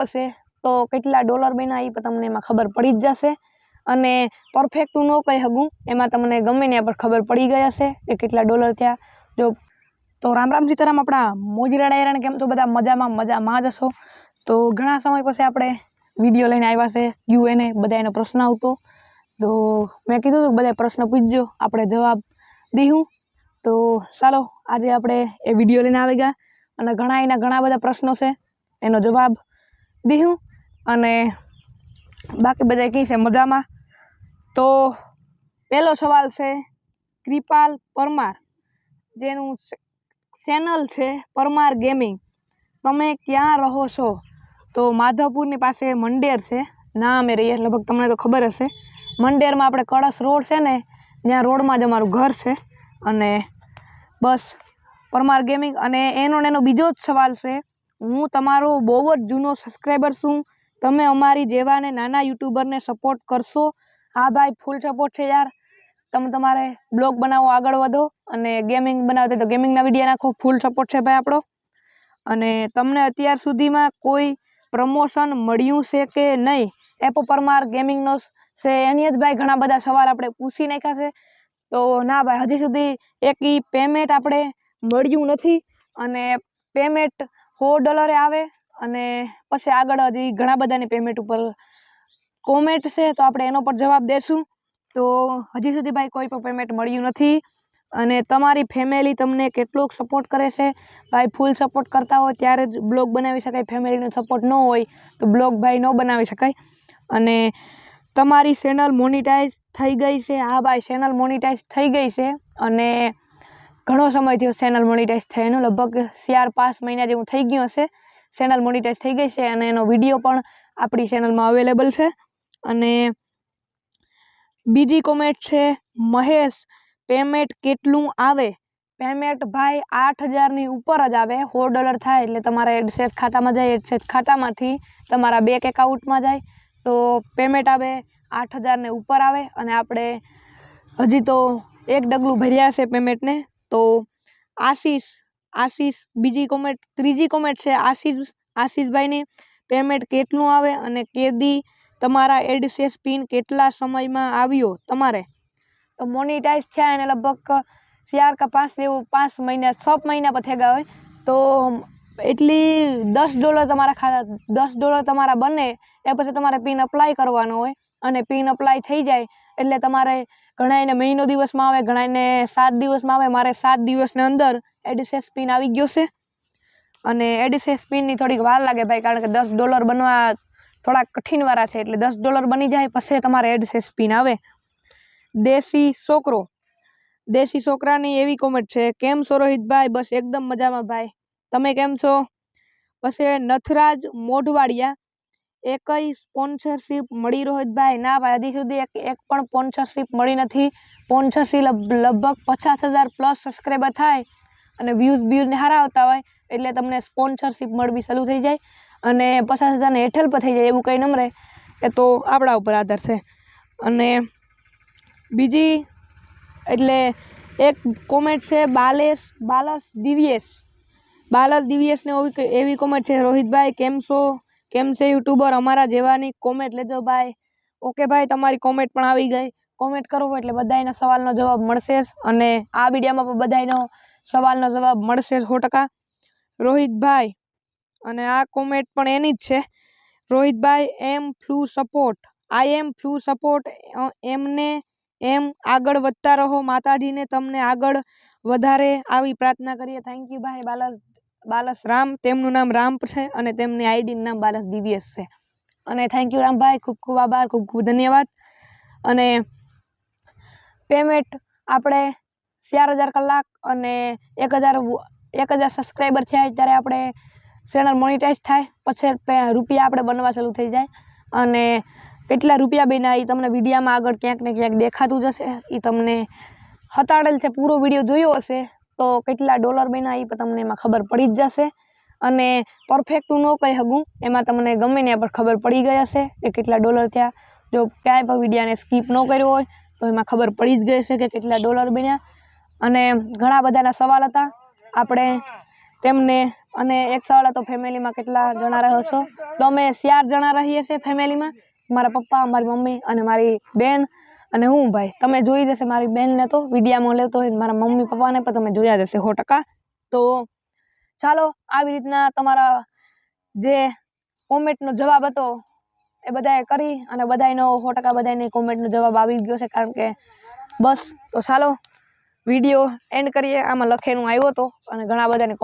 હશે, તો કેટલા ડોલર બન્યા એ પણ તમને એમાં ખબર પડી જ જશે. અને પરફેક્ટ ન કહી શકું, એમાં તમને ગમે ત્યાં પર ખબર પડી ગઈ હશે કે કેટલા ડોલર થયા. જો, તો રામ રામ સીતારામ આપણા મોજીરા ડાયરાને કેમ તો બધા મજામાં મજામાં જ હશો. તો ઘણા સમય પછી આપણે વીડિયો લઈને આવ્યા છે યુએને બધા એનો પ્રશ્ન આવતો. તો મેં કીધું હતું બધા પ્રશ્ન પૂછજો, આપણે જવાબ દીહું. તો ચાલો, આજે આપણે એ વીડિયો લઈને આવી ગયા. અને ઘણા એના ઘણા બધા પ્રશ્નો છે, એનો જવાબ દીધું અને બાકી બધા કહી છે મજામાં. તો પહેલો સવાલ છે, કૃપાલ પરમાર, જેનું ચેનલ છે પરમાર ગેમિંગ. તમે ક્યાં રહો છો? તો માધવપુરની પાસે મંડેર છે. ના, અમે રહીએ લગભગ તમને તો ખબર હશે. મંડેરમાં આપણે કળશ રોડ છે ને, ત્યાં રોડમાં જ અમારું ઘર છે. અને બસ, પરમાર ગેમિંગ. અને એનો ને એનો બીજો જ સવાલ છે હું તમારો બહુ જ જૂનો સબસ્ક્રાઈબર છું. તમે અમારી જેવાને નાના યુટ્યુબરને સપોર્ટ કરશો. હા ભાઈ ફૂલ સપોર્ટ છે યાર. તમે તમારે બ્લોગ બનાવો, આગળ વધો અને ગેમિંગ બનાવો તો ગેમિંગના વીડિયો નાખો. ફૂલ સપોર્ટ છે ભાઈ આપણો. અને તમને અત્યાર સુધીમાં કોઈ પ્રમોશન મળ્યું છે કે નહીં? એપો પરમાર ગેમિંગનો છે એની જ ભાઈ ઘણા બધા સવાલ આપણે પૂછી નાખ્યા છે. તો ના ભાઈ, હજી સુધી એક પેમેન્ટ આપણે મળ્યું નથી. અને પેમેન્ટ સો ડોલરે આવે અને પછી આગળ હજી ઘણા બધાની પેમેન્ટ ઉપર કોમેન્ટ છે, તો આપણે એનો પણ જવાબ દેશું. તો હજી સુધી ભાઈ કોઈ પણ પેમેન્ટ મળ્યું નથી અને તમારી ફેમિલી તમને કેટલોક સપોર્ટ કરે છે. ભાઈ ફૂલ સપોર્ટ કરતા હોય ત્યારે જ બ્લોગ બનાવી શકાય ફેમિલીનો સપોર્ટ ન હોય તો બ્લોગ ભાઈ ન બનાવી શકાય. અને તમારી ચેનલ મોનિટાઈઝ થઈ ગઈ છે. હા ભાઈ ચેનલ મોનિટાઈઝ થઈ ગઈ છે અને ઘણો સમય થયો ચેનલ મોનિટાઈઝ એનો લગભગ ચાર, પાંચ મહિના જેવું થઈ ગયું હશે. ચેનલ મોનિટાઈઝ થઈ ગઈ છે અને એનો વીડિયો પણ આપણી ચેનલમાં અવેલેબલ છે. અને બીજી કોમેન્ટ છે, મહેશ, પેમેન્ટ કેટલું આવે? પેમેન્ટ ભાઈ આઠ હજારની ઉપર જ આવે. સો ડોલર થાય એટલે તમારા એડસેસ ખાતામાં જાય એડસેસ ખાતામાંથી તમારા બેંક એકાઉન્ટમાં જાય. તો પેમેન્ટ આવે, આઠ હજારને ઉપર આવે. અને આપણે હજી તો એક ડગલું ભર્યા છે પેમેન્ટને. તો આશીષ આશીષ બીજી કોમેન્ટ ત્રીજી કોમેન્ટ છે આશીષ, આશીષભાઈની પેમેન્ટ કેટલું આવે અને કેદી તમારા એડસેસ પિન કેટલા સમયમાં આવ્યો તમારે? તો મોનિટાઈઝ થયા એને લગભગ ચાર કે પાંચ જેવું પાંચ મહિના, છ મહિના પર ગયા હોય. તો એટલી દસ ડોલર તમારા ખાતા, દસ ડોલર તમારા બને, એ પછી તમારે પિન અપ્લાય કરવાનો હોય. અને પિન અપ્લાય થઈ જાય, એટલે તમારે ઘણાઈને મહિનો દિવસમાં આવે ઘણા એને સાત દિવસમાં આવે, મારે સાત દિવસની અંદર એડિસેસ પિન આવી ગયો છે. અને એડિસેસ પિનની થોડીક વાર લાગે ભાઈ, કારણ કે દસ ડોલર બનવા થોડાક કઠિન વાળા છે, એટલે દસ ડોલર બની જાય, પછી તમારે એડિસેસ પિન આવે. દેશી છોકરો, દેશી છોકરાની એવી કોમેન્ટ છે, કેમ છો રોહિતભાઈ? બસ એકદમ મજામાં ભાઈ. તમે કેમ છો? પછી નથરાજ મોઢવાડિયા એકય સ્પોન્સરશિપ મળી રોહિતભાઈ ના ભાઈ, હજી સુધી એક એક પણ સ્પોન્સરશિપ મળી નથી. સ્પોન્સરશિપ લગભગ પચાસ હજાર પ્લસ સબસ્ક્રાઈબર થાય અને વ્યૂઝ બ્યૂઝને સારા હોય એટલે તમને સ્પોન્સરશિપ મળવી ચાલુ થઈ જાય અને પચાસ હજારને હેઠળ પર થઈ જાય એવું કંઈ નમરે એ તો આપણા ઉપર આધાર છે. અને બીજી એટલે એક કોમેન્ટ છે બાલેશ, બાલસ દિવ્યેશ. બાલસ દિવ્યેશને એવી એવી કોમેન્ટ છે, રોહિતભાઈ, કેમ છો? કેમ છે યુટ્યુબર? અમારા જેવાની કોમેન્ટ લેજો ભાઈ. ઓકે ભાઈ, તમારી કોમેન્ટ પણ આવી ગઈ. કોમેન્ટ કરો એટલે બધાયના સવાલનો જવાબ મળશે જ. અને આ વિડીયોમાં પણ બધાયનો સવાલનો જવાબ મળશે સો ટકા. રોહિતભાઈ, અને આ કોમેન્ટ પણ એની જ છે. Rohitbhai, am full support I am full support એમને એમ આગળ વધતા રહો. માતાજીને તમને આગળ વધારે આવી પ્રાર્થના કરીએ. થેન્ક યુ ભાઈ બાલસ બાલસ રામ, તેમનું નામ રામ છે અને તેમની આઈડીનું નામ બાલસ દિવ્યેશ છે. અને થેન્ક યુ રામભાઈ, ખૂબ ખૂબ આભાર, ખૂબ ખૂબ ધન્યવાદ. અને પેમેન્ટ આપણે ચાર હજાર કલાક અને એક હજાર એક હજાર સબસ્ક્રાઈબર થયા ત્યારે આપણે ચેનલ મોનિટાઈઝ થાય. પછી રૂપિયા આપણે બનવા ચાલુ થઈ જાય. અને કેટલા રૂપિયા બન્યા એ તમને વિડીયામાં આગળ ક્યાંક ને ક્યાંક દેખાતું જશે. એ તમને હતાડેલ છે. પૂરો વીડિયો જોયો હશે. તો કેટલા ડોલર બન્યા એ તમને એમાં ખબર પડી જ જશે. અને પરફેક્ટ ન કહી શકું, એમાં તમને ગમે ને પણ ખબર પડી ગઈ હશે કે કેટલા ડોલર થયા. જો ક્યાંય પણ વિડીયાને સ્કીપ ન કર્યો હોય, તો એમાં ખબર પડી જ ગઈ છે કે કેટલા ડોલર બન્યા. અને ઘણા બધાના સવાલ હતા. આપણે તેમને અને એક સવાલ હતો, ફેમિલીમાં કેટલા જણા રહ્યો છો? તો અમે ચાર જણા રહીએ છીએ ફેમિલીમાં. મારા પપ્પા, મારી મમ્મી અને મારી બેન. અને હું ભાઈ, તમે જોઈ જશે મારી બેનને તો, વિડીયામાં લેતો હોય મારા મમ્મી પપ્પાને પણ તમે જોયા જશે સો ટકા. તો ચાલો, આવી રીતના તમારા જે કોમેન્ટનો જવાબ હતો એ બધાએ કરી અને બધાનો સો ટકા બધાને કોમેન્ટનો જવાબ આવી ગયો છે કારણ કે બસ, તો ચાલો, વીડિયો એન્ડ કરીએ. આમાં લખેલું આવ્યો હતો અને ઘણા બધાને